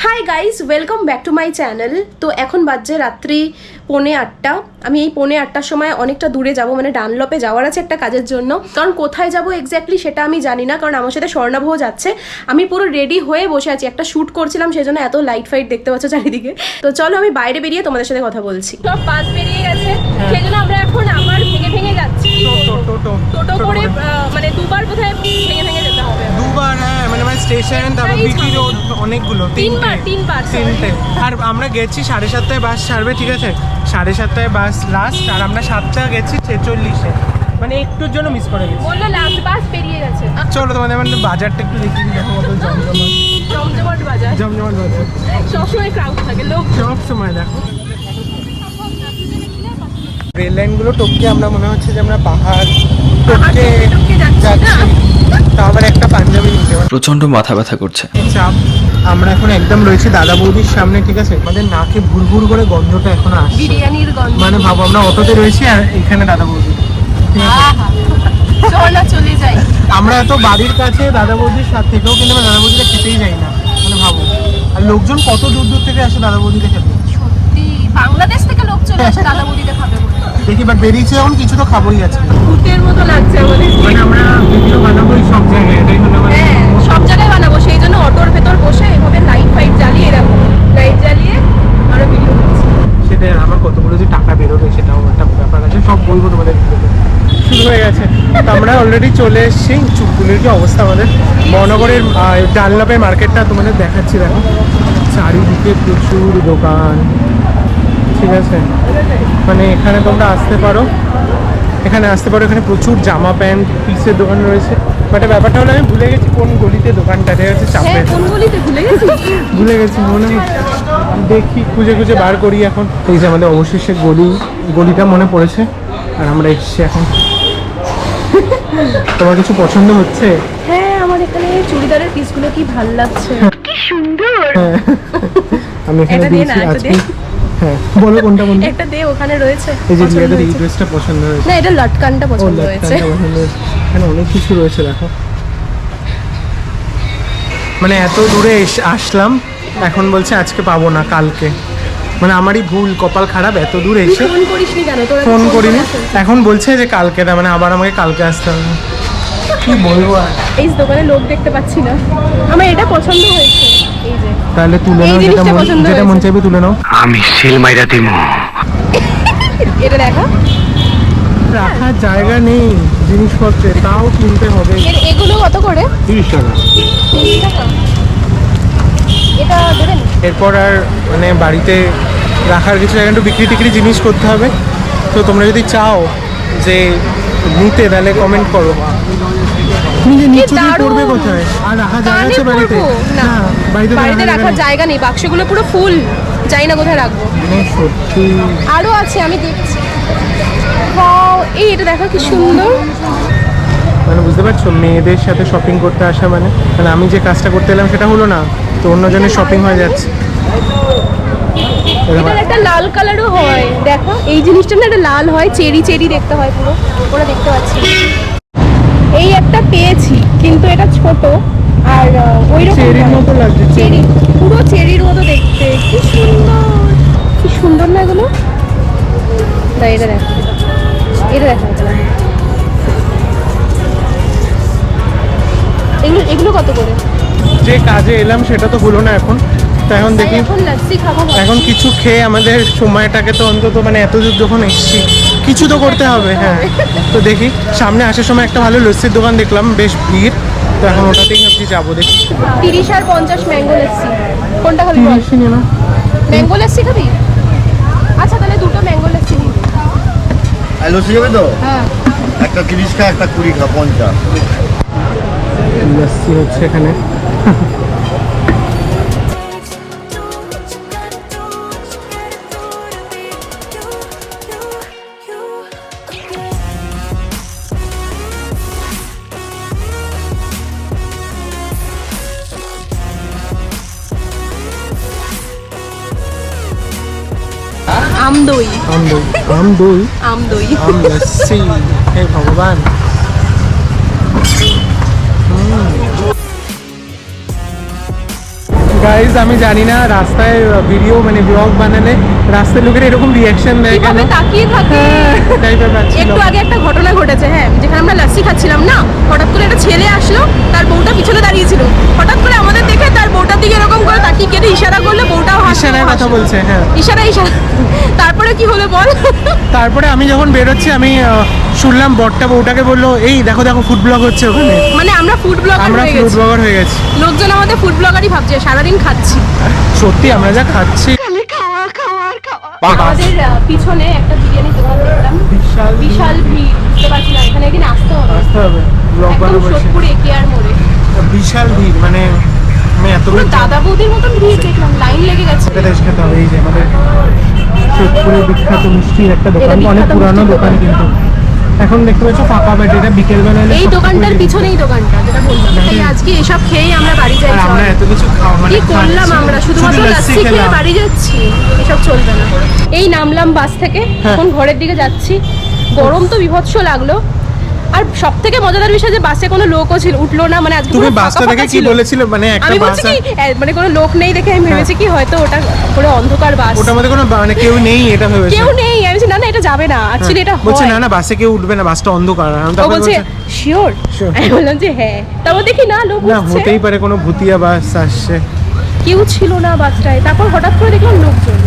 Hi guys welcome back to my channel তো এখন বাজছে রাত্রি পৌনে আটটা। আমি এই পৌনে আটটার সময় অনেকটা দূরে যাব মানে ডানলপে যাওয়ার আছে একটা কাজের জন্য। কারণ কোথায় যাব এক্স্যাক্টলি সেটা আমি জানি না কারণ আমার সাথে স্বর্ণাভও যাচ্ছে। আমি পুরো রেডি হয়ে বসে আছি একটা শ্যুট করছিলাম সেজন্য এত লাইট ফাইট দেখতে পাচ্ছ চারিদিকে। তো চলো আমি বাইরে বেরিয়ে তোমাদের সাথে কথা বলছি। সব বাস বেরিয়ে গেছে সেজন্য আমরা এখন আবার ভেঙে ভেঙে যাচ্ছি। টোটো করে মানে দুবার বোধহয় ভেঙে ভেঙে যেতে হবে। দুবার হ্যাঁ মানে মানে স্টেশন তারপর বিটি রোড অনেকগুলো তিনবার, তিনবার। তিনটে। আর আমরা গেছি সাড়ে সাতটায় বাস ছাড়বে ঠিক আছে? সাড়ে সাতটায় বাস লাস্ট আর আমরা সাতটা গেছি ছেচল্লিশে। মানে একটুর জন্য মিস করে গেছি। বলল লাস্ট বাস বেরিয়ে গেছে। চলো তোমাদের মানে বাজারটা একটু দেখো কত জমজমাট। বাজার। জমজমাট বাজার। সবসময় ক্রাউড থাকে লোক। সব সময় দেখো রেল লাইনগুলো টপকে আমরা মনে হচ্ছে যে আমরা পাহাড় টপকে যাচ্ছি? তা আবার একটা হবে প্রচণ্ড মাথা ব্যথা করছে। চাপ। আমরা এখন একদম রয়েছি দাদা বৌদির সামনে ঠিক আছে? আমাদের নাকে ভুর ভুর করে গন্ধটা এখন আসছে। বিরিয়ানির গন্ধ। মানে ভাবো আমরা অটোতে রয়েছি আর এখানে দাদা বৌদি। চল না চলে যাই। আমরা এত বাড়ির কাছে দাদা বৌদির সাথে থেকেও কিন্তু আমরা দাদা বৌদিকে খেতেই যাই না। মানে ভাবো। আর লোকজন কত দূর দূর থেকে আসে দাদা বৌদিকে খেতে? সত্যি বাংলাদেশ থেকে লোক চলে আসে দাদা বৌদিতে খাবে দেখি এবার বেরিয়েছে এখন কিছু তো খাবোই আছে ভূতের মতো লাগছে আমাদের। মানে আমরা ভিডিও বানাবোই সব জায়গায় এটাই হলো মানে হ্যাঁ সব জায়গায় বানাবো সেই জন্য অটোর ভেতর বসে এভাবে লাইট ফাইট জ্বালিয়ে এরকম লাইট জ্বালিয়ে আরও ভিডিও করছি সেটাই আমার কতগুলো যে টাকা বেরোবে সেটাও একটা ব্যাপার আছে সব বলব তোমাদের ভিডিওতে। শুরু হয়ে গেছে তো আমরা অলরেডি চলে এসেছি। চুপগুলির কি অবস্থা আমাদের? মহানগরের ডানলাপের মার্কেটটা তোমাদের দেখাচ্ছি দেখো। চারিদিকে প্রচুর দোকান। ঠিক আছে? মানে এখানে তোমরা আসতে পারো। এখানে আসতে পারো। এখানে প্রচুর জামা প্যান্ট পিসের দোকান রয়েছে। বাট ব্যাপারটা হলো আমি ভুলে গেছি কোন গলিতে দোকানটা ঠিক আছে হ্যাঁ চাপের ভুলে গেছি মনে হয়। দেখি খুঁজে খুঁজে বার করি এখন। এই যে আমাদের অবশেষে গলি গলিটা মনে পড়েছে। আর আমরা এসছি এখন। তোমার কিছু পছন্দ হচ্ছে? হ্যাঁ আমার এখানে চুড়িদারের পিসগুলো কি ভালো লাগছে? কি সুন্দর! আমি এখানে এটা দে না, দিয়েছি এটা আজকে হ্যাঁ বলো কোনটা বলব একটা দে ওখানে রয়েছে। এই যে পছন্দ রিয়াদের এই ড্রেসটা পছন্দ হয়েছে। না এটা লটকানটা পছন্দ হয়েছে। এখানে অনেক কিছু রয়েছে দেখো। মানে এত দূরে এস- আসলাম এখন বলছে আজকে পাবো না কালকে। মানে আমারই ভুল কপাল খারাপ এত দূর এসে ফোন করিনি। এখন বলছে যে কালকে না মানে আবার আমাকে কালকে আসতে হবে। কি বলব আর? এই দোকানে লোক দেখতে পাচ্ছি না। আমার এটা পছন্দ হয়েছে। তাহলে তুলে নাও যেটা মন পছন্দ যেটা মন চাইবে তুলে নাও। আমি সিল মাইরা দিমু। এটা দেখা। রাখার জায়গা নেই জিনিসপত্রে তাও কিনতে হবে। এগুলো কত করে? তিরিশ টাকা। তিরিশ টাকা? এটা দেবেন? এরপর আর মানে বাড়িতে রাখার কিছু জায়গা একটু বিক্রি টিক্রি জিনিস করতে হবে। তো তোমরা যদি চাও যে নিতে তাহলে কমেন্ট করো। নিজে নিচু দিয়ে দারুণ! কোথায়? আর রাখার জায়গা আছে বাড়িতে? না না বাড়িতে বাড়িতে রাখার জায়গা নেই বাক্সগুলো পুরো ফুল। জানি না কোথায় রাখব। আরও আছে আমি দেখছি। এই এটা দেখো কি সুন্দর। মানে বুঝতে পারছ? মেয়েদের সাথে শপিং করতে আসা মানে? মানে আমি যে কাজটা করতে এলাম সেটা হলো না তো অন্যজনের শপিং হয়ে যাচ্ছে। এটার একটা লাল কালারও হয়। দেখো এই জিনিসটা না একটা লাল হয় চেরি চেরি দেখতে হয় পুরো। ওরা দেখতে পাচ্ছি। এই একটা পেয়েছি কিন্তু এটা ছোট আর ওই রকম চেরির মতো লাগছে, চেরি পুরো চেরির মতো দেখতে। কি সুন্দর। কি সুন্দর না এগুলো? তাই এটা দেখো এটা দেখো। এগুলো এগুলো কত করে? যে কাজে এলাম সেটা তো হলো না এখন। তো এখন দেখি। এখন খাব কিছু খেয়ে আমাদের সময়টাকে তো অন্তত মানে এত দূর যখন এসছি কিছু তো করতে হবে হ্যাঁ। তো দেখি সামনে আসার সময় একটা ভালো লস্যির দোকান দেখলাম বেশ ভিড়। তো এখন ওটাতেই ভাবছি যাব দেখি। তিরিশ আর পঞ্চাশ ম্যাঙ্গো লাচ্ছি। কোনটা খাবি তিরিশই নিয়ে নাও। ম্যাঙ্গো লাচ্ছি খাবি? আচ্ছা তাহলে দুটো ম্যাঙ্গো লাচ্ছি নিবি। লস্যি যাবে তো? হ্যাঁ। একটা তিরিশ খা একটা কুড়ি খা পঞ্চাশ। লস্যি হচ্ছে এখানে। আম দই আম দই আম দই আম দই আম লস্যি হে ভগবান। গাইজ আমি জানি না রাস্তায় ভিডিও মানে ব্লগ বানালে রাস্তার লোকের এরকম রিয়াকশন দেয় কেন? তাকিয়ে থাকে। পাচ্ছি একটু আগে একটা ঘটনা ঘটেছে হ্যাঁ যেখানে আমরা লাস্সি খাচ্ছিলাম না হঠাৎ করে একটা ছেলে আসলো তার বউটা পিছনে দাঁড়িয়েছিল হঠাৎ করে আমাদের দেখে তার বউটার দিকে এরকম করে তাকিয়ে কেটে ইশারা করল বউটাও হাসলো ইশারায় কথা হাসলো। বলছে হ্যাঁ। ইশারা ইশারা। তারপরে কি হলো বল? তারপরে আমি যখন বেরোচ্ছি আমি শুনলাম বরটা বউটাকে বলল এই দেখো দেখো ফুড ব্লগ হচ্ছে ওখানে। মানে আমরা ফুড ব্লগার আমরা হয়ে ফুড গেছি। ব্লগার হয়ে গেছি। লোকজন আমাদের ফুড ব্লগারই ভাবছে সারাদিন খাচ্ছি। সত্যি আমরা যা খাচ্ছি। আমাদের পিছনে একটা বিরিয়ানি দোকান দেখলাম। বিশাল বিশাল ভিড় বুঝতে পারছি না এখানে একদিন আসতে হবে। আসতে হবে ব্লগ বানাবো এসে। সোদপুর একেআর মোড়ে। বিশাল ভিড় মানে আমি এত দাদা বৌদির মতন ভিড় দেখলাম লাইন লেগে গেছে। এটা দেশ খেতে হবে এই যে আমাদের সোদপুরের বিখ্যাত মিষ্টির একটা দোকান অনেক পুরানো দোকান। দোকান। কিন্তু। এখন দেখতে পাচ্ছ ফাঁকা বাট এটা বিকেলবেলা এলে এই দোকানটার পিছনেই দোকানটা যেটা বললাম। তাই আজকে এসব আমরা বাড়ি যাই আমরা এত কিছু খাওয়া মানে কি করলাম আমরা? শুধুমাত্র খেয়ে বাড়ি যাচ্ছি এসব চলবে না। এই নামলাম বাস থেকে হ্যাঁ। এখন ঘরের দিকে যাচ্ছি। গরম তো বিভৎস লাগল আর সব থেকে মজাদার বিষয় যে বাসে কোনো লোকও ছিল উঠল না মানে আজকে তুমি বাসটা দেখে কি ছিল। বলেছিল? মানে একটা আমি বাস বলছি কি মানে কোনো লোক নেই দেখে আমি ভেবেছি কি হয়তো ওটা পুরো অন্ধকার বাস। ওটার মধ্যে কোনো মানে কেউ নেই এটা ভেবেছে? কেউ নেই আমি বলছি না না এটা যাবে না অ্যাকচুয়ালি এটা বলছে না না বাসে কেউ উঠবে না বাসটা অন্ধকার। আমি ও বলছে শিওর আমি বললাম যে হ্যাঁ। তারপর দেখি না লোক না হতেই পারে কোনো ভুতিয়া বাস আসছে। কেউ ছিল না বাসটায়। তারপর হঠাৎ করে দেখলাম লোকজন।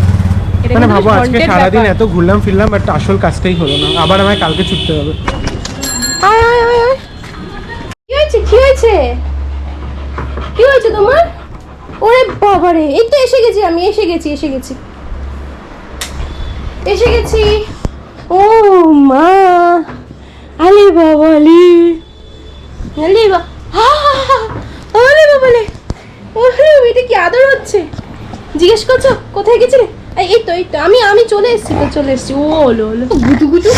মানে ভাবো আজকে সারাদিন এত ঘুরলাম ফিরলাম বাট আসল কাজটাই হলো না। আবার আমায় কালকে ছুটতে হবে। আয়, আয়, আয়। কি হয়েছে কি হয়েছে? কি হয়েছে তোমার? ওরে বাবারে এই তো এসে গেছি আমি এসে গেছি এসে গেছি। এসে গেছি। ও মা আলে বাবালি আলে বা হা, হা, হা, আলে ওরে এটা কি আদর হচ্ছে? জিজ্ঞেস করছ কোথায় গেছিলে? এই তো এই তো আমি আমি চলে এসেছি তো চলে এসেছি। ও হলো হলো গুটু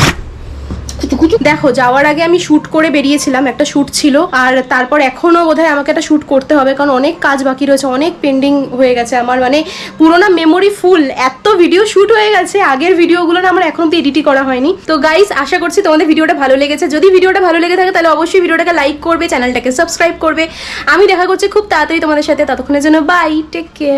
দেখো, যাওয়ার আগে আমি শ্যুট করে বেরিয়েছিলাম, একটা শ্যুট ছিল, আর তারপর এখনও বোধহয় আমাকে একটা শ্যুট করতে হবে, কারণ অনেক কাজ বাকি রয়েছে, অনেক পেন্ডিং হয়ে গেছে আমার মানে পুরোনো মেমোরি ফুল এত ভিডিও শ্যুট হয়ে গেছে, আগের ভিডিওগুলো না আমার এখন অব্দি এডিটই করা হয়নি। তো গাইস আশা করছি তোমাদের ভিডিওটা ভালো লেগেছে। যদি ভিডিওটা ভালো লেগে থাকে, তাহলে অবশ্যই ভিডিওটাকে লাইক করবে চ্যানেলটাকে সাবস্ক্রাইব করবে। আমি দেখা করছি খুব তাড়াতাড়ি তোমাদের সাথে, ততক্ষণের জন্য বাই টেক কেয়ার